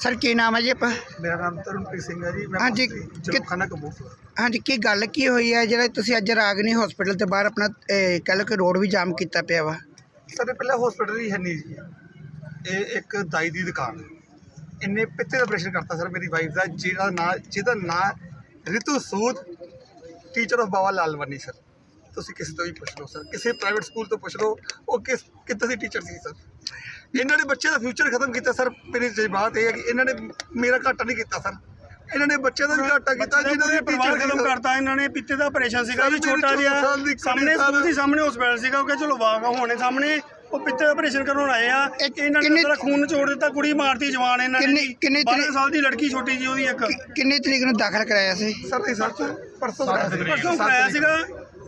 Sir ਕੀ ਨਾਮ ਹੈ ਜੀ ਆਪਾਂ ਮੇਰਾ ਨਾਮ ਤਰੁਣਪ੍ਰੀਤ ਸਿੰਘ ਹੈ ਜੀ। ਮੈਂ ਹਾਂਜੀ, ਜਲੋਖਾਨਾ ਕਪੂਰਥਲਾ। ਹਾਂਜੀ ਕੀ ਗੱਲ ਕੀ ਹੋਈ ਹੈ? ਜਿਹੜਾ ਤੁਸੀਂ ਅੱਜ ਰਾਗਨੀ ਹਸਪੀਟਲ ਤੇ ਬਾਹਰ ਆਪਣਾ ਅਹ, ਕਹਿ ਲਓ ਕਿ ਰੋਡ ਵੀ ਜਾਮ ਕੀਤਾ ਪਿਆ ਵਾ। ਸਾਡੇ ਪਹਿਲਾਂ ਹਸਪੀਟਲ ਹੀ ਹੈ ਨਹੀਂ ਜੀ। ਇਹ ਇੱਕ ਦਾਈ ਦੀ ਦੁਕਾਨ ਇੰਨੇ ਪਿੱਤੇ ਦਾ ਆਪਰੇਸ਼ਨ ਕਰਤਾ ਸਰ ਮੇਰੀ ਵਾਈਫ ਦਾ ਜਿਹਦਾ ਨਾਂ ਜਿਹਦਾ ਨਾਂ Ritu Sood teacher of Baba Lalwani sir. ਤੁਸੀਂ ਕਿਸੇ ਤੋਂ ਵੀ ਪੁੱਛ ਲਓ ਸਰ। ਕਿਸੇ ਪ੍ਰਾਈਵੇਟ ਸਕੂਲ ਤੋਂ ਪੁੱਛ ਲਓ ਉਹ ਕਿਸ ਕਿੱਦਾਂ ਦੀ ਟੀਚਰ ਸੀ ਸਰ? ਇਹਨਾਂ ਨੇ ਬੱਚੇ ਦਾ ਫਿਊਚਰ ਖਤਮ ਕੀਤਾ ਸਰ ਮੇਰੀ ਜਜ਼ਬਾਤ ਇਹ ਹੈ ਕਿ ਇਹਨਾਂ ਨੇ ਮੇਰਾ ਘਾਟਾ ਨਹੀਂ ਕੀਤਾ ਸਰ। ਇਹਨਾਂ ਨੇ ਬੱਚਿਆਂ ਦਾ ਵੀ ਘਾਟਾ ਕੀਤਾ ਜਿਹਨਾਂ ਦੇ ਪਰਿਵਾਰ ਟੀਚਰ ਖਤਮ ਕਰਤਾ ਇਹਨਾਂ ਨੇ ਪਿੱਤੇ ਦਾ ਆਪਰੇਸ਼ਨ ਸੀਗਾ ਜੀ ਸਾਡੀ ਛੋਟਾ ਜਿਹਾ। ਸਾਹਮਣੇ। ਸਕੂਲ ਦੀ ਸਾਹਮਣੇ ਹਸਪੀਟਲ ਸੀਗਾ ਉਹ ਕਿਹਾ ਚਲੋ ਵਾਕ ਹੋਣੇ ਸਾਹਮਣੇ ਉਹ ਪਿੱਤੇ ਦਾ ਆਪਰੇਸ਼ਨ ਕਰਵਾਉਣ ਆਏ ਆ। ਇਹ ਇਹਨਾਂ ਨੇ ਸਾਰਾ ਖੂਨ ਨਿਚੋੜ ਦਿੱਤਾ ਕੁੜੀ ਮਾਰਤੀ ਜਵਾਨ ਇਹਨਾਂ ਨੇ ਕਿੰਨੀ- ਜੀ। ਕਿੰਨੀ 12 ਤਰੀਕ- ਸਾਲ ਦੀ ਲੜਕੀ ਛੋਟੀ ਜੀ ਉਹਦੀ ਇੱਕ। ਕਿੰਨੀ ਤਰੀਕ ਨੂੰ ਦਾਖਲ ਕਰਾਇਆ ਸੀ? ਸਰ ਨਹੀਂ ਸਰ ਪਰਸੋਂ ਕਰਾਇਆ। ਸੀਗਾ।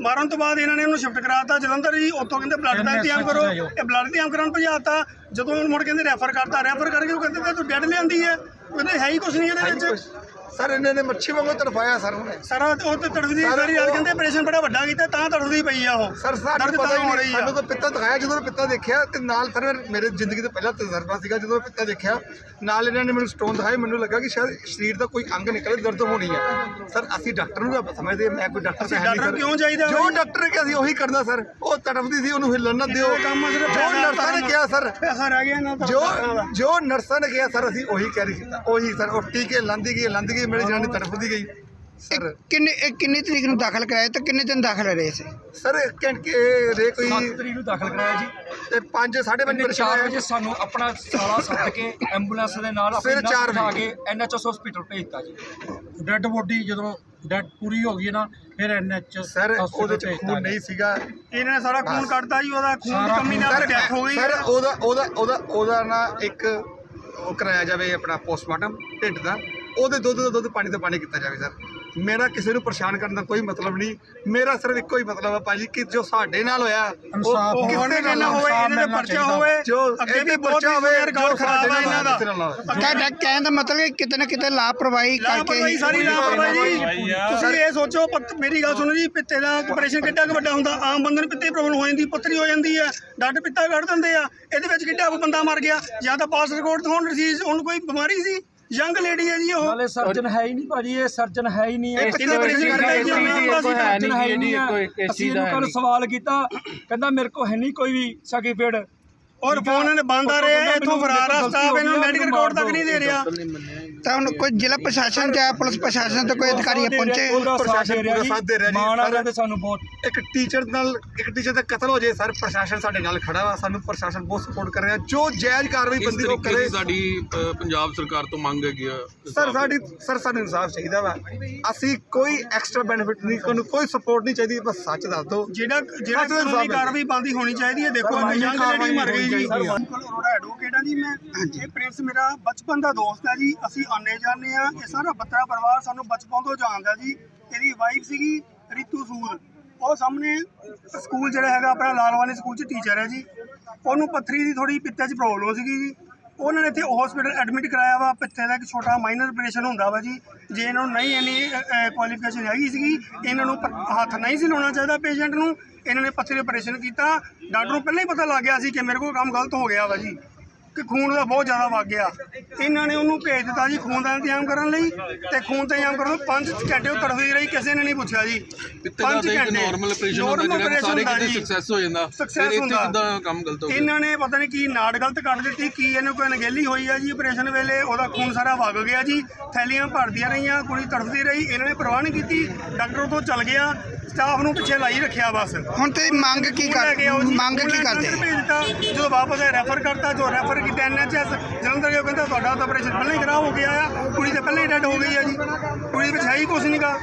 ਮਾਰਨ ਤੋਂ ਬਾਅਦ ਇਹਨਾਂ ਨੇ ਉਹਨੂੰ ਸ਼ਿਫਟ ਕਰਾਤਾ। ਜਲੰਧਰ ਜੀ ਉੱਥੋਂ ਕਹਿੰਦੇ ਬਲੱਡ ਦਾ ਇੰਤਜ਼ਾਮ ਕਰੋ। ਇਹ ਬਲੱਡ ਇੰਤਜ਼ਾਮ ਕਰਨ ਭਜਾਤਾ। ਜਦੋਂ ਉਹਨੂੰ ਮੁੜ ਕਹਿੰਦੇ ਰੈਫਰ ਕਰਤਾ ਰੈਫਰ ਕਰਕੇ ਉਹ ਕਹਿੰਦੇ ਤੇ ਡੈਡ ਲਿਆਂਦੀ ਹੈ? ਕਹਿੰਦੇ ਹੈ ਹੀ ਕੁਝ ਨਹੀਂ ਇਹਦੇ ਵਿੱਚ। ਸਰ ਇਹਨਾਂ ਨੇ ਮੱਛੀ ਵਾਂਗੂ ਤੜਫਾਇਆ ਸਰ ਉਹਨੇ। ਸਾਰਾ ਉਹ ਤੇ ਤੜਫਦੀ ਸਰ, ਸਾਰੀ ਰਾਤ ਉਹ- ਕਹਿੰਦੇ ਆਪਰੇਸ਼ਨ ਬੜਾ ਵੱਡਾ ਕੀਤਾ ਤਾਂ ਤੜਫਦੀ ਪਈ ਆ ਉਹ। ਸਰ ਸਾਨੂੰ ਦਰਦ ਪਤਾ ਤਾਂ ਹੀ ਹੋ ਨਹੀਂ ਰਹੀ ਆ। ਸਾਨੂੰ ਤਾਂ ਪਿੱਤਾ ਦਿਖਾਇਆ ਜਦੋਂ ਮੈਂ ਪਿੱਤਾ ਦੇਖਿਆ ਤੇ ਨਾਲ ਸਰ ਮੇਰੇ ਜ਼ਿੰਦਗੀ ਤੋਂ ਪਹਿਲਾ ਤਜਰਬਾ ਸੀਗਾ ਜਦੋਂ ਮੈਂ ਪਿੱਤਾ ਦੇਖਿਆ ਨਾਲ ਇਹਨਾਂ ਨੇ ਮੈਨੂੰ ਸਟੋਨ ਦਿਖਾਏ ਮੈਨੂੰ ਲੱਗਾ ਕਿ ਸ਼ਾਇਦ ਸਰੀਰ ਦਾ ਕੋਈ ਅੰਗ ਨਿਕਲੇ ਦਰਦ ਹੋਣੀ ਹੈ ਸਰ ਅਸੀਂ ਡਾਕਟਰ ਨੂੰ ਤਾਂ ਸਮਝਦੇ ਹਾਂ, ਮੈਂ ਕੋਈ ਡਾਕਟਰ ਤਾਂ ਹੈ ਨਹੀਂ ਡਾਕਟਰ ਸਰ। ਕਿਉਂ ਚਾਹੀਦਾ ਜੋ ਬਈ? ਡਾਕਟਰ ਨੇ ਕਿਹਾ ਸੀ ਉਹੀ ਕਰਨਾ ਸਰ। ਉਹ ਤੜਫਦੀ ਸੀ ਉਹਨੂੰ ਹਿੱਲਣ ਨਾ ਦਿਓ। ਕੰਮ ਸਿਰਫ ਜੋ ਪੈਸਾ ਨਰਸਾਂ ਨੇ ਕਿਹਾ ਸਰ। ਪੈਸਾ ਰਹਿ ਗਿਆ ਦਾ ਜੋ ਜੋ ਨਰਸਾਂ ਨੇ ਕਿਹਾ ਸਰ ਅਸੀਂ ਉਹੀ ਕੈਰੀ ਕੀਤਾ। ਉਹੀ ਸਰ ਉਹ ਟੀਕੇ ਲਾਂਦੀ ਗਈ ਲਾਂਦੀ ਗਈ ਮੇਰੀ ਜਨਾਨੀ ਤੜਫਦੀ ਗਈ ਸਰ। ਕਿੰਨੇ ਇਹ ਕਿੰਨੀ ਤਰੀਕ ਨੂੰ ਦਾਖਲ ਕਰਾਇਆ ਤੇ ਕਿੰਨੇ ਦਿਨ ਦਾਖਲ ਰਹੇ ਸੀ? ਸਰ ਕਿ ਰੇ ਕੋਈ 7 ਤਰੀਕ ਨੂੰ ਦਾਖਲ ਕਰਾਇਆ ਜੀ। ਤੇ 5 5:30 ਇਹਨੇ ਵਜੇ 4 ਵਜੇ ਸਾਨੂੰ ਆਪਣਾ ਸਾਲਾ ਸੱਦ ਕੇ ਐਂਬੂਲੈਂਸ ਦੇ ਨਾਲ ਉਠਾ ਵਜੇ। ਕੇ ਐਨਐਚਐਸ ਹਸਪੀਟਲ ਭੇਜਤਾ ਜੀ। ਡੈੱਡ ਬੋਡੀ ਜਦੋਂ ਡੈਡ ਪੂਰੀ ਹੋ ਗਈ ਨਾ ਫਿਰ ਐਨਐਚ ਸਰ ਉਹਦੇ ਚ ਖੂਨ ਨਹੀਂ ਸੀਗਾ। ਇਹਨਾਂ ਨੇ ਸਾਰਾ ਖੂਨ ਕੱਢਤਾ ਜੀ ਉਹਦਾ ਖੂਨ ਦੀ ਕਮੀ ਨਾਲ ਡੈਥ ਹੋ ਗਈ। ਸਰ ਉਹਦਾ ਉਹਦਾ ਉਹਦਾ ਉਹਦਾ ਨਾ ਇੱਕ ਉਹ ਕਰਾਇਆ ਜਾਵੇ ਆਪਣਾ ਪੋਸਟਮਾਰਟਮ ਢਿੱਡ ਦਾ। ਉਹਦੇ ਦੁੱਧ ਦਾ ਦੁੱਧ ਪਾਣੀ ਦਾ ਪਾਣੀ ਕੀਤਾ ਜਾਵੇ ਸਰ। ਮੇਰਾ ਕਿਸੇ ਨੂੰ ਪਰੇਸ਼ਾਨ ਕਰਨ ਦਾ ਕੋਈ ਮਤਲਬ ਨਹੀਂ। ਮੇਰਾ ਸਿਰਫ ਇੱਕੋ ਹੀ ਮਤਲਬ ਹੈ ਭਾਜੀ ਕਿ ਜੋ ਸਾਡੇ ਨਾਲ ਹੋਇਆ ਇਨਸਾਫ਼ ਉਹ ਕਿਸੇ ਹੋਣੇ ਨਾਲ ਨਾ ਹੋਵੇ ਇਹਦੇ ਤੇ ਪਰਚਾ। ਹੋਵੇ ਜੋ ਅੱਗੇ ਵੀ ਪਰਚਾ ਹੋਵੇ ਜੋ ਖਰਾਬ ਹੈ ਇਹਨਾਂ ਦਾ। ਤੁਹਾਡਾ ਕਹਿਣ ਦਾ ਮਤਲਬ ਹੈ ਕਿਤੇ ਨਾ ਕਿਤੇ ਲਾਪਰਵਾਹੀ ਲਾਪਰਵਾਹੀ ਕਰਕੇ ਸਾਰੀ ਲਾਪਰਵਾਹੀ ਜੀ। ਤੁਸੀਂ ਇਹ ਸੋਚੋ ਮੇਰੀ ਗੱਲ ਸੁਣੋ ਜੀ ਪਿੱਤੇ ਦਾ ਆਪਰੇਸ਼ਨ ਕਿੱਡਾ ਕੁ ਵੱਡਾ ਹੁੰਦਾ? ਆਮ ਬੰਦੇ ਨੂੰ ਪਿੱਤੇ ਪ੍ਰੋਬਲਮ ਹੋ ਜਾਂਦੀ ਪੱਥਰੀ ਹੋ ਜਾਂਦੀ ਹੈ। ਡੱਡ ਪਿੱਤਾ ਕੱਢ ਦਿੰਦੇ ਆ। ਇਹਦੇ ਵਿੱਚ ਕਿੱਡਾ ਕੁ ਬੰਦਾ ਮਰ ਗਿਆ? ਜਾਂ ਤਾਂ ਪਾਸ ਰਿਕਾਰਡ ਤੋਂ ਹੁਣ ਸੀ ਉਹਨੂੰ ਕੋਈ ਬਿਮਾਰੀ ਸੀ? ਯੰਗ ਲੇਡੀ ਹੈ ਜੀ ਉਹ। ਨਾਲੇ ਸਰਜਨ ਹੈ ਹੀ ਨਹੀਂ ਭਾਜੀ ਇਹ ਸਰਜਨ ਹੈ ਹੀ ਨਹੀਂ। ਇਹ ਪਿੱਤੇ ਆਪਰੇਸ਼ਨ ਕਰਕੇ ਹੀ ਉਹਨਾਂ ਦਾ ਸੀ ਸਰਜਨ ਹੈ ਹੀ ਨਹੀਂ ਅਸੀਂ ਇਹਨੂੰ ਕੱਲ ਸਵਾਲ ਕੀਤਾ ਕਹਿੰਦਾ ਮੇਰੇ ਕੋ ਹੈ ਨਹੀਂ ਕੋਈ ਵੀ ਸਰਟੀਫਿਕੇਟ। ਔਰ ਫੋਨ ਇਹਨੇ ਬੰਦ ਆ ਰਿਹਾ ਇੱਥੋਂ ਫਰਾਰ ਆ ਸਟਾਫ ਇਹਨਾਂ ਨੂੰ ਮੈਡੀਕਲ ਰਿਕਾਰਡ ਤੱਕ ਨਹੀਂ ਦੇ ਰਿਹਾ। ਤਾਂ ਹੁਣ ਕੋਈ ਜ਼ਿਲ੍ਹਾ ਪ੍ਰਸ਼ਾਸਨ ਜਾਂ ਪੁਲਿਸ ਪ੍ਰਸ਼ਾਸਨ ਤੋਂ ਕੋਈ ਅਧਿਕਾਰੀ ਪਹੁੰਚੇ? ਉਹਦਾ ਸਾਥ ਪ੍ਰਸ਼ਾਸਨ ਦੇ ਰਿਹਾ ਪੂਰਾ ਸਾਥ ਦੇ ਰਿਹਾ ਜੀ। ਜੀ। ਮਾਣ ਆ ਸਾਰਾ- ਤੇ ਸਾਨੂੰ ਬਹੁਤ ਇੱਕ ਟੀਚਰ ਨਾਲ ਇੱਕ ਟੀਚਰ ਦਾ ਕਤਲ ਹੋ ਜੇ ਸਰ ਪ੍ਰਸ਼ਾਸਨ ਸਾਡੇ ਨਾਲ ਖੜਾ ਵਾ। ਸਾਨੂੰ ਪ੍ਰਸ਼ਾਸਨ ਬਹੁਤ ਸਪੋਰਟ ਕਰ ਰਿਹਾ। ਜੋ ਜਾਇਜ਼ ਕਾਰਵਾਈ ਇਸ ਬੰਦੀ ਉਹ ਤਰੀਕੇ ਕਰੇ ਦੀ ਸਾਡੀ ਅ, ਪੰਜਾਬ ਸਰਕਾਰ ਤੋਂ ਮੰਗ ਹੈਗੀ ਆ। ਸਰ ਸਾਡੀ ਸਰ ਸਾਨੂੰ ਇਨਸਾਫ ਚਾਹੀਦਾ ਵਾ। ਅਸੀਂ ਕੋਈ ਐਕਸਟਰਾ ਬੈਨੀਫਿਟ ਨਹੀਂ ਕੋਈ ਸਪੋਰਟ ਨਹੀਂ ਚਾਹੀਦੀ। ਬਸ ਸੱਚ ਦੱਸ ਦਿਓ। ਜਿਹੜਾ ਜਿਹੜਾ ਕਾਨੂੰਨੀ ਕਾਰਵਾਈ ਬੰਦੀ ਹੋਣੀ ਚਾਹੀਦੀ ਹੈ। ਦੇਖੋ ਯੰਗ ਲੇਡੀ ਮਰ ਗਈ ਜੀ। ਬਿਲਕੁਲ ਅਰੋੜਾ ਐਡਵੋਕੇਟ ਆ ਜੀ ਮੈਂ ਇਹ ਪ੍ਰਿੰਸ ਮੇਰਾ ਬਚਪਨ ਦਾ ਦੋਸਤ ਹੈ ਜੀ। ਅਸੀਂ ਆਨੇ ਜਾਂਦੇ ਆ। ਇਹ ਸਾਰਾ ਬੱਤਰਾ ਪਰਿਵਾਰ ਸਾਨੂੰ ਬਚਪਨ ਤੋਂ ਜਾਣਦਾ ਜੀ। ਇਹਦੀ ਵਾਈਫ ਸੀਗੀ ਰਿਤੂ ਸੂਦ। ਉਹ ਸਾਹਮਣੇ ਸਕੂਲ ਜਿਹੜਾ ਹੈਗਾ, ਆਪਣਾ ਲਾਲਵਾਨੀ ਸਕੂਲ 'ਚ ਟੀਚਰ ਹੈ ਜੀ। ਉਹਨੂੰ ਪੱਥਰੀ ਦੀ ਥੋੜੀ ਪਿੱਤੇ 'ਚ ਪ੍ਰੋਬਲਮ ਸੀਗੀ ਜੀ। ਉਹਨਾਂ ਨੇ ਇੱਥੇ ਹਸਪੀਟਲ ਐਡਮਿਟ ਕਰਾਇਆ ਵਾ। ਪਿੱਥੇ ਦਾ ਇੱਕ ਛੋਟਾ ਮਾਈਨਰ ਆਪਰੇਸ਼ਨ ਹੁੰਦਾ ਵਾ ਜੀ। ਜੇ ਇਹਨਾਂ ਨੂੰ ਨਹੀਂ ਇੰਨੀ ਕੁਆਲੀਫਿਕੇਸ਼ਨ ਹੈਗੀ ਸੀਗੀ, ਇਹਨਾਂ ਨੂੰ ਪ- ਹੱਥ ਨਹੀਂ ਸੀ ਲਾਉਣਾ ਚਾਹੀਦਾ ਪੇਸ਼ੈਂਟ ਨੂੰ। ਇਹਨਾਂ ਨੇ ਪੱਥਰੀ ਆਪਰੇਸ਼ਨ ਕੀਤਾ। ਡਾਕਟਰ ਨੂੰ ਪਹਿਲਾਂ ਹੀ ਪਤਾ ਲੱਗ ਗਿਆ ਸੀ ਕਿ ਮੇਰੇ ਕੋਲ ਕੰਮ ਗਲਤ ਹੋ ਗਿਆ ਵਾ ਜੀ। ਕਿ ਖੂਨ ਦਾ ਬਹੁਤ ਜ਼ਿਆਦਾ ਵਗ ਗਿਆ। ਇਹਨਾਂ ਨੇ ਉਹਨੂੰ ਭੇਜ ਦਿੱਤਾ ਜੀ ਖੂਨ ਦਾ ਇੰਤਜ਼ਾਮ ਕਰਨ ਲਈ ਤੇ ਖੂਨ ਦਾ ਇੰਤਜ਼ਾਮ ਕਰਨ ਨੂੰ 5 ਘੰਟੇ ਉਹ ਤੜਫਦੀ ਰਹੀ ਕਿਸੇ ਨੇ ਨਹੀਂ ਪੁੱਛਿਆ ਜੀ। ਪਿੱਤੇ ਦਾ ਤਾਂ ਇੱਕ ਨਾਰਮਲ ਆਪਰੇਸ਼ਨ ਹੁੰਦਾ ਜਿਹੜਾ ਸਾਰੇ ਕਿਤੇ। ਸਕਸੈਸ ਹੋ ਜਾਂਦਾ। ਇੱਥੇ ਹੁੰਦਾ। ਕਿੱਦਾਂ ਕੰਮ ਗਲਤ ਹੋ ਗਿਆ? ਇਹਨਾਂ ਨੇ ਪਤਾ ਨਹੀਂ ਕੀ ਨਾੜ ਗਲਤ ਕੱਢ ਦਿੱਤੀ ਕੀ ਇਹਨੂੰ ਕੋਈ ਅਣਗਹਿਲੀ ਹੋਈ ਆ ਜੀ ਆਪਰੇਸ਼ਨ ਵੇਲੇ ਉਹਦਾ ਖੂਨ ਸਾਰਾ ਵਗ ਗਿਆ ਜੀ। ਥੈਲੀਆਂ ਭਰਦੀਆਂ ਰਹੀਆਂ ਕੁੜੀ ਤੜਫਦੀ ਰਹੀ ਇਹਨਾਂ ਨੇ ਪਰਵਾਹ ਨਹੀਂ ਕੀਤੀ ਡਾਕਟਰ ਤੋਂ ਚੱਲ ਗਿਆ। ਸਟਾਫ ਨੂੰ ਪਿੱਛੇ ਲਾਈ ਰੱਖਿਆ ਬਸ। ਹੁਣ ਤੁਸੀਂ ਮੰਗ ਕੀ ਕਰ ਮੰਗ ਕੀ ਕਰਦੇ? ਅੰਦਰ ਭੇਜ ਦਿੱਤਾ। ਜਦੋਂ ਵਾਪਸ ਆਏ ਰੈਫਰ ਕਰਤਾ। ਜੋ ਰੈਫਰ ਕੀਤਾ ਐਨਐਚਐਸ ਜਲੰਧਰ ਗਿਆ ਕਹਿੰਦਾ ਤੁਹਾਡਾ ਤਾਂ ਆਪਰੇਸ਼ਨ ਪਹਿਲਾਂ ਹੀ ਖਰਾਬ ਹੋ ਗਿਆ ਆ ਕੁੜੀ ਤੇ ਪਹਿਲਾਂ ਹੀ ਡੈਡ ਹੋ ਗਈ ਆ ਜੀ। ਕੁੜੀ ਵਿੱਚ ਹੈ ਹੀ ਕੁਝ ਨਹੀਂਗਾ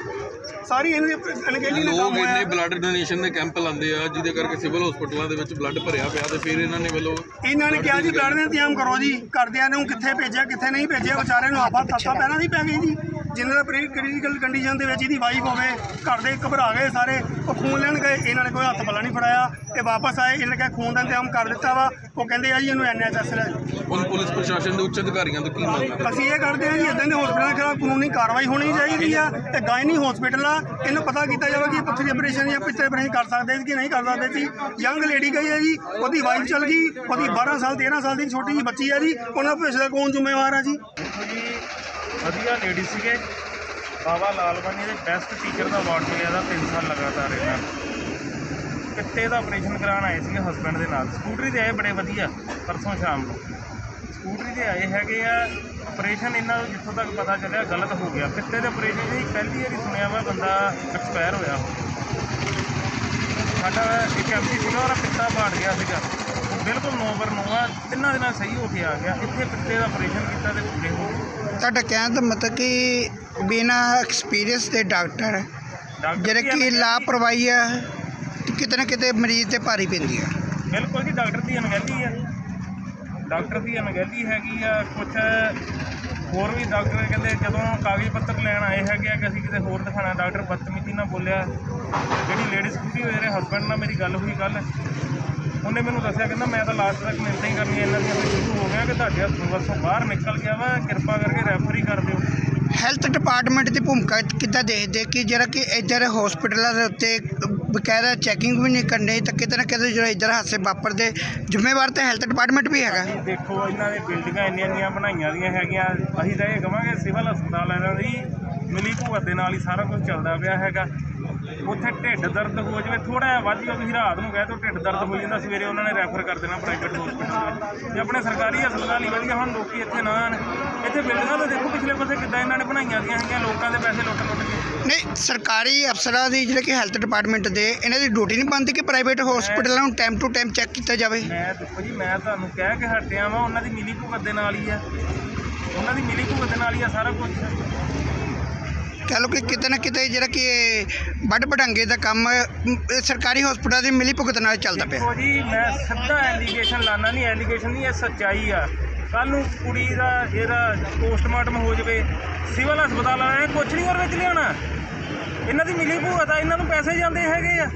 ਸਾਰੀ ਇਹਨਾਂ ਦੀ ਅਣਗਹਿਲੀ ਨਾਲ ਲੋਕ ਕੰਮ ਇੰਨੇ ਬਲੱਡ ਡੋਨੇਸ਼ਨ ਦੇ ਕੈਂਪ ਲਾਉਂਦੇ ਆ ਜਿਹਦੇ ਕਰਕੇ ਸਿਵਲ ਹਸਪਤਾਲਾਂ ਦੇ ਵਿੱਚ ਬਲੱਡ ਭਰਿਆ ਪਿਆ ਤੇ ਫਿਰ ਇਹਨਾਂ ਨੇ ਵੱਲੋਂ ਇਹਨਾਂ ਨੇ ਕਿਹਾ ਜੀ ਬਲੱਡ ਦਾ ਇੰਤਜ਼ਾਮ ਕਰੋ ਜੀ। ਕਰਦਿਆਂ ਨੂੰ ਕਿੱਥੇ ਭੇਜਿਆ ਕਿੱਥੇ ਨਹੀਂ ਭੇਜਿਆ ਵਿਚਾਰੇ ਨੂੰ ਆਪਾਂ ਤੱਤਾ ਪਹਿਲਾਂ ਨਹੀਂ ਪੈ ਗਈ ਜੀ। ਜਿਨ੍ਹਾਂ ਦਾ ਕ੍ਰਿਟੀਕਲ ਕੰਡੀਸ਼ਨ ਦੇ ਵਿੱਚ ਇਹਦੀ ਵਾਈਫ ਹੋਵੇ ਘਰ ਦੇ ਘਬਰਾ ਗਏ ਸਾਰੇ ਉਹ ਖੂਨ ਲੈਣ ਗਏ ਇਹਨਾਂ ਨੇ ਕੋਈ ਹੱਥ ਪੱਲਾ ਨਹੀਂ ਫੜਾਇਆ ਇਹ ਵਾਪਸ ਆਏ ਇਹਨਾਂ ਨੇ ਕਿਹਾ ਖੂਨ ਦਾ ਇੰਤਜ਼ਾਮ ਕਰ ਦਿੱਤਾ ਵਾ ਉਹ ਕਹਿੰਦੇ ਆ ਜੀ ਇਹਨੂੰ ਐਨਐਚਐਸ ਲੈ। ਹੁਣ ਪੁਲਿਸ ਪ੍ਰਸ਼ਾਸਨ ਦੇ ਉੱਚ ਅਧਿਕਾਰੀਆਂ ਤੋਂ ਕੀ ਮੰਗ ਹੈ? ਅਸੀਂ ਇਹ ਕਰਦੇ ਹਾਂ ਜੀ ਇਦਾਂ ਦੇ ਹਸਪਤਾਲਾਂ ਖਿਲਾਫ ਕਾਨੂੰਨੀ ਕਾਰਵਾਈ ਹੋਣੀ ਚਾਹੀਦੀ ਆ ਇਹ ਗਾਇਨੀ ਹਸਪੀਟਲ ਆ ਇਹਨੂੰ ਪਤਾ ਕੀਤਾ ਜਾਵੇ ਕਿ ਪੱਥਰੀ ਆਪਰੇਸ਼ਨ ਜਾਂ ਪਿੱਤੇ ਆਪਰੇਸ਼ਨ ਕਰ ਸਕਦੇ ਸੀ ਕਿ ਨਹੀਂ ਕਰ ਸਕਦੇ ਸੀ। ਯੰਗ ਲੇਡੀ ਗਈ ਹੈ ਜੀ ਉਹਦੀ ਵਾਈਫ ਚਲ ਗਈ ਉਹਦੀ 12 ਸਾਲ 13 ਸਾਲ ਦੀ ਛੋਟੀ ਜਿਹੀ ਬੱਚੀ ਆ ਜੀ ਉਹਨਾਂ ਦਾ ਕੌਣ ਜ਼ਿੰਮੇਵਾਰ ਆ ਜੀ? ਵਧੀਆ ਲੇਡੀ ਸੀਗੇ। ਬਾਬਾ ਲਾਲਵਾਨੀ ਦੇ ਬੈਸਟ ਟੀਚਰ ਦਾ ਅਵਾਰਡ ਮਿਲਿਆ ਦਾ 3 ਸਾਲ ਲਗਾਤਾਰ ਇਹਨਾਂ ਨੂੰ ਪਿੱਤੇ ਦਾ ਆਪਰੇਸ਼ਨ ਕਰਾਉਣ ਆਏ ਸੀਗੇ ਹਸਬੰਡ ਦੇ ਨਾਲ। ਸਕੂਟਰੀ ਤੇ ਆਏ ਬੜੇ ਵਧੀਆ, ਪਰਸੋਂ ਸ਼ਾਮ ਨੂੰ। ਸਕੂਟਰੀ ਤੇ ਆਏ ਹੈਗੇ ਆ ਆਪਰੇਸ਼ਨ ਇਹਨਾਂ ਨੂੰ ਜਿੱਥੋਂ ਤੱਕ ਪਤਾ ਚੱਲਿਆ ਗਲਤ ਹੋ ਗਿਆ। ਪਿੱਤੇ ਦੇ ਆਪਰੇਸ਼ਨ ਦੀ ਪਹਿਲੀ ਵਾਰੀ ਸੁਣਿਆ ਵਾ ਬੰਦਾ ਐਕਸਪਾਇਰ ਹੋਇਆ ਸਾਡਾ ਇੱਕ ਐਮਸੀ ਸੀਗਾ, ਉਹਦਾ ਪਿੱਤਾ ਪਾੜ ਗਿਆ ਸੀਗਾ। ਉਹ ਬਿਲਕੁਲ ਨੋਬਰ ਨੋਆ ਤਿੰਨਾਂ ਦਿਨਾਂ ਸਹੀ ਹੋ ਕੇ ਆ ਗਿਆ। ਇੱਥੇ ਪਿੱਤੇ ਦਾ ਆਪਰੇਸ਼ਨ ਕੀਤਾ ਤੇ ਪੂਰੇ ਹੋ ਗਏ। ਤੁਹਾਡਾ ਕਹਿਣ ਦਾ ਮਤਲਬ ਕਿ ਬਿਨਾਂ ਐਕਸਪੀਰੀਅੰਸ ਦੇ ਡਾਕਟਰ ਜਿਹੜੇ ਕਿ ਲਾਪਰਵਾਹੀ ਆ ਤੇ ਕਿਤੇ ਨਾ ਕਿਤੇ ਮਰੀਜ਼ ਤੇ ਭਾਰੀ ਪੈਂਦੀ ਆ। ਬਿਲਕੁਲ ਜੀ ਡਾਕਟਰ ਦੀ ਅਣਗਹਿਲੀ ਆ। ਡਾਕਟਰ ਦੀ ਅਣਗਹਿਲੀ ਹੈਗੀ ਆ ਕੁਝ ਹੋਰ ਵੀ ਡਾਕਟਰ ਕਹਿੰਦੇ ਜਦੋਂ ਕਾਗਜ਼ ਪੱਤਰ ਲੈਣ ਆਏ ਹੈਗੇ ਆ ਕਿ ਅਸੀਂ ਕਿਤੇ ਹੋਰ ਦਿਖਾਣਾ ਡਾਕਟਰ ਬਦਤਮੀਜ਼ੀ ਨਾਲ ਬੋਲਿਆ। ਜਿਹੜੀ ਲੇਡੀ ਸਕੂਟੀ ਹੋਏ ਹਸਬੰਡ ਨਾਲ ਮੇਰੀ ਗੱਲ ਹੋਈ ਕੱਲ ਉਹਨੇ ਮੈਨੂੰ ਦੱਸਿਆ ਕਹਿੰਦਾ ਮੈਂ ਤਾਂ ਲਾਸਟ ਤੱਕ ਮਿੰਤਾਂ ਹੀ ਕਰਨੀਆਂ ਇਹਨਾਂ ਦੀਆਂ ਵੀ ਸ਼ੁਰੂ ਹੋ ਗਿਆ ਕਿ ਤੁਹਾਡੇ ਹੱਥੋਂ ਵੱਸੋਂ ਬਾਹਰ ਨਿਕਲ ਗਿਆ ਵਾ ਕਿਰਪਾ ਕਰਕੇ ਰੈਫਰ ਕਰ ਦਿਓ। ਹੈਲਥ ਡਿਪਾਰਟਮੈਂਟ ਦੀ ਭੂਮਿਕਾ ਕਿੱਦਾਂ ਦੇਖਦੇ ਕਿ ਜਿਹੜਾ ਕਿ ਇੱਧਰ ਹਸਪੀਟਲਾਂ ਦੇ ਉੱਤੇ ਬਕਾਇਦਾ ਚੈਕਿੰਗ ਵੀ ਨਹੀਂ ਕਰਨੀ ਤਾਂ ਕਿਤੇ ਨਾ ਕਿਤੇ ਜਿਹੜਾ ਇੱਧਰ ਹਾਦਸੇ ਵਾਪਰਦੇ ਜ਼ਿੰਮੇਵਾਰ ਤਾਂ ਹੈਲਥ ਡਿਪਾਰਟਮੈਂਟ ਵੀ ਹੈਗਾ। ਦੇਖੋ ਇਹਨਾਂ ਦੇ ਬਿਲਡਿੰਗਾਂ ਇੰਨੀਆਂ ਇੰਨੀਆਂ ਬਣਾਈਆਂ ਦੀਆਂ ਹੈਗੀਆਂ ਅਸੀਂ ਤਾਂ ਇਹ ਕਵਾਂਗੇ ਸਿਵਲ ਹਸਪਤਾਲ ਇਹਨਾਂ ਦੀ ਮਿਲੀ ਭੁਗਤ ਦੇ ਨਾਲ ਹੀ ਸਾਰਾ ਕੁਝ ਚੱਲਦਾ ਪਿਆ ਹੈਗਾ। ਉੱਥੇ ਢਿੱਡ ਦਰਦ ਹੋ ਜਾਵੇ ਥੋੜਾ ਜਿਹਾ ਵੱਧ ਜਾਵੇ ਤੁਸੀਂ ਰਾਤ ਨੂੰ ਕਹੇ ਤਾਂ ਢਿੱਡ ਦਰਦ ਹੋ ਜਾਂਦਾ ਸਵੇਰੇ ਉਹਨਾਂ ਨੇ ਰੈਫਰ ਕਰ ਦੇਣਾ ਪ੍ਰਾਈਵੇਟ ਹਸਪੀਟਲ ਤੇ ਆਪਣੇ ਸਰਕਾਰੀ ਹਸਪਤਾਲ ਹੀ ਵਧੀਆ ਹੁਣ ਲੋਕੀ ਇੱਥੇ ਨਾ ਆਉਣ। ਇੱਥੇ ਬਿਲਡਿੰਗਾਂ ਤਾਂ ਦੇਖੋ ਪਿਛਲੇ ਪਾਸੇ ਕਿੱਦਾਂ ਇਹਨਾਂ ਨੇ ਬਣਾਈਆਂ ਦੀਆਂ ਹੈਗੀਆਂ ਲੋਕਾਂ ਦੇ ਪੈਸੇ ਲੁੱਟ ਲੁੱਟ ਕੇ ਨਹੀਂ ਸਰਕਾਰੀ ਅਫਸਰਾਂ ਦੀ ਜਿਹੜੇ ਕਿ ਹੈਲਥ ਡਿਪਾਰਟਮੈਂਟ ਦੇ ਇਹਨਾਂ ਦੀ ਡਿਊਟੀ ਨਹੀਂ ਬਣਦੀ ਕਿ ਪ੍ਰਾਈਵੇਟ ਹਸਪੀਟਲਾਂ ਨੂੰ ਟਾਈਮ ਟੂ ਟਾਈਮ ਚੈੱਕ ਕੀਤਾ ਜਾਵੇ? ਮੈਂ ਦੇਖੋ ਜੀ ਮੈਂ ਤੁਹਾਨੂੰ ਕਹਿ ਕੇ ਹਟਿਆ ਵਾਂ ਉਹਨਾਂ ਦੀ ਮਿਲੀ ਭੁਗਤ ਦੇ ਨਾਲ ਹੀ ਆ। ਉਹਨਾਂ ਦੀ ਮਿਲੀ ਭੁਗਤ ਦੇ ਨਾਲ ਹੀ ਆ ਸਾਰਾ ਕੁਝ ਕਹ ਲਓ ਕਿ ਕਿਤੇ ਨਾ ਕਿਤੇ ਜਿਹੜਾ ਕਿ ਇਹ ਵੱਡ ਵਡੰਗੇ ਦਾ ਕੰਮ ਇਹ ਸਰਕਾਰੀ ਹਸਪਤਾਲ ਦੀ ਮਿਲੀ ਭੁਗਤ ਨਾਲ ਚੱਲਦਾ ਪਿਆ। ਦੇਖੋ ਜੀ, ਮੈਂ ਸਿੱਧਾ ਐਲੀਗੇਸ਼ਨ ਲਾਣਾ ਨਹੀਂ ਐਲੀਗੇਸ਼ਨ ਨਹੀਂ, ਇਹ ਸੱਚਾਈ ਆ। ਕੱਲ ਨੂੰ ਕੁੜੀ ਦਾ ਇਹਦਾ ਪੋਸਟਮਾਰਟਮ ਹੋ ਜਾਵੇ, ਸਿਵਲ ਹਸਪਤਾਲ ਵਾਲਿਆਂ ਨੇ ਕੁਛ ਨਹੀਂ ਉਹਦੇ ਵਿੱਚ ਲਿਆਉਣਾ। ਇਹਨਾਂ ਦੀ ਮਿਲੀ ਭੁਗਤ ਆ, ਇਹਨਾਂ ਨੂੰ ਪੈਸੇ ਜਾਂਦੇ ਹੈਗੇ ਆ।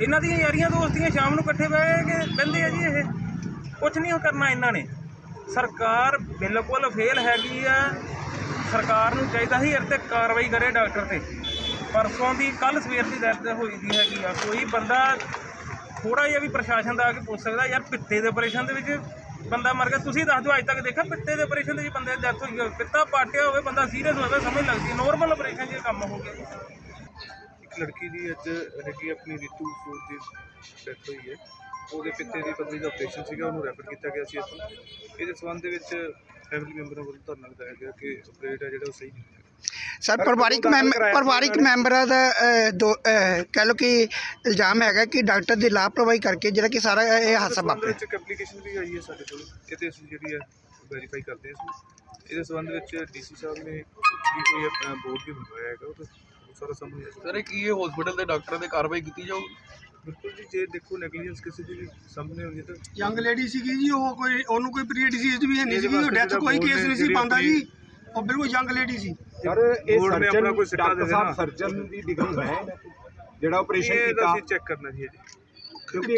ਇਹਨਾਂ ਦੀਆਂ ਯਾਰੀਆਂ ਦੋਸਤੀਆਂ ਸ਼ਾਮ ਨੂੰ ਇਕੱਠੇ ਬਹਿ ਕੇ ਬੰਦੇ ਆ ਜੀ ਇਹ। ਕੁਛ ਨਹੀਂ ਉਹ ਕਰਨਾ ਇਹਨਾਂ ਨੇ। ਸਰਕਾਰ ਬਿਲਕੁਲ ਫੇਲ ਹੈਗੀ ਆ। ਸਰਕਾਰ ਨੂੰ ਚਾਹੀਦਾ ਸੀ ਇਹ ਤੇ ਕਾਰਵਾਈ ਕਰੇ ਡਾਕਟਰ ਤੇ। ਪਰਸੋਂ ਦੀ ਕੱਲ ਸਵੇਰ ਦੀ ਦਰਦ ਹੋਈ ਦੀ ਹੈਗੀ ਆ। ਕੋਈ ਬੰਦਾ ਥੋੜਾ ਜਿਹਾ ਵੀ ਪ੍ਰਸ਼ਾਸਨ ਦਾ ਆ ਕੇ ਪੁੱਛ ਸਕਦਾ, ਯਾਰ ਪਿੱਤੇ ਦੇ ਆਪਰੇਸ਼ਨ ਦੇ ਵਿੱਚ ਬੰਦਾ ਮਰ ਗਿਆ। ਤੁਸੀਂ ਦੱਸ ਦਿਓ, ਅੱਜ ਤੱਕ ਦੇਖਿਆ ਪਿੱਤੇ ਦੇ ਆਪਰੇਸ਼ਨ ਦੇ ਵਿੱਚ ਬੰਦੇ ਦੀ ਡੈਥ ਹੋਈ ਹੋਵੇ ਪਿੱਤਾ ਪਾਟਿਆ ਹੋਵੇ, ਬੰਦਾ ਸੀਰੀਅਸ ਹੋਵੇ, ਸਮਝ ਲੱਗਦੀ ਨੋਰਮਲ ਆਪਰੇਸ਼ਨ 'ਚ ਕੰਮ ਹੋ ਗਿਆ। ਇੱਕ ਲੜਕੀ ਦੀ ਅੱਜ ਹੈਗੀ ਆਪਣੀ ਰਿਤੂ ਸੂਰ ਦੀ ਡੈਥ ਹੋਈ ਹੈ। ਉਹਦੇ ਪਿੱਤੇ ਦੀ ਪਤਨੀ ਦਾ ਆਪਰੇਸ਼ਨ ਸੀਗਾ ਉਹਨੂੰ ਰੈਫਰ ਕੀਤਾ ਗਿਆ ਸੀ ਇੱਥੋਂ ਇਹਦੇ ਸੰਬੰਧ ਦੇ ਵਿੱਚ ਫੈਮਿਲੀ ਮੈਂਬਰਾਂ ਵੱਲੋਂ ਧਰਨਾ ਲਗਾਇਆ ਗਿਆ ਕਿ ਆਪਰੇਟ ਹੈ ਜਿਹੜਾ ਉਹ ਸਹੀ ਨਹੀਂ ਹੋਇਆ। ਸਰ ਪਰਿਵਾਰਿਕ ਮੈਂਬਰ ਪਰਿਵਾਰਿਕ ਮੈਂਬਰਾਂ ਦਾ ਦੋ ਕਹਿ ਲਓ ਕਿ ਇਲਜ਼ਾਮ ਹੈਗਾ ਕਿ ਡਾਕਟਰ ਦੀ ਲਾਪਰਵਾਹੀ ਕਰਕੇ ਜਿਹੜਾ ਕਿ ਸਾਰਾ ਇਹ ਹਾਦਸਾ ਵਾਪਰਿਆ। ਵਿੱਚ ਇੱਕ ਐਪਲੀਕੇਸ਼ਨ ਵੀ ਆਈ ਹੈ ਸਾਡੇ ਕੋਲ ਇਹਦੇ ਅਸੀਂ ਜਿਹੜੀ ਹੈ ਵੈਰੀਫਾਈ ਕਰਦੇ ਹਾਂ ਇਹਦੇ ਸੰਬੰਧ ਵਿੱਚ ਡੀਸੀ ਸਾਹਿਬ ਨੇ ਵੀ ਕੋਈ ਆਪਣਾ ਬੋਰਡ ਵੀ ਬਣਵਾਇਆ ਹੈਗਾ ਉਹ ਸਾਰਾ ਆ। ਸਰ ਕੀ ਇਹ ਹਸਪੀਟਲ ਦੇ ਡਾਕਟਰਾਂ ਤੇ ਕਾਰਵਾਈ ਕੀਤੀ ਜਾਊਗੀ? ਬਿਲਕੁਲ ਜੀ ਜੇ ਦੇਖੋ ਨੈਗਲੀਜੈਂਸ ਕਿਸੇ ਦੀ ਵੀ ਸਾਹਮਣੇ ਆਉਂਦੀ ਹੈ ਤਾਂ ਯੰਗ ਲੇਡੀ ਸੀਗੀ ਜੀ ਉਹ ਕੋਈ ਉਹਨੂੰ ਕੋਈ ਪ੍ਰੀ ਡਿਸੀਜ਼ ਵੀ ਹੈ ਨਹੀਂ ਸੀਗੀ ਉਹ ਡੈਥ ਕੋਈ ਕੇਸ ਨਹੀਂ ਸੀ ਪਾਉਂਦਾ ਜੀ। ਉਹ ਬਿਲਕੁਲ ਯੰਗ ਲੇਡੀ ਸੀ। ਸਰ ਇਹ ਬੋਰਡ ਨੇ ਆਪਣਾ ਸਰਜਨ ਕੋਈ ਸਿੱਟਾ ਡਾਕਟਰ ਦੇ ਸਾਹਿਬ ਦੇਣਾ। ਸਰਜਨ ਦੀ ਡਿਗਰੀ ਹੈ ਜਿਹੜਾ ਆਪਰੇਸ਼ਨ ਇਹ ਕੀਤਾ। ਅਸੀਂ ਚੈੱਕ ਕਰਨਾ ਜੀ ਅਜੇ ਕਿਉਂਕਿ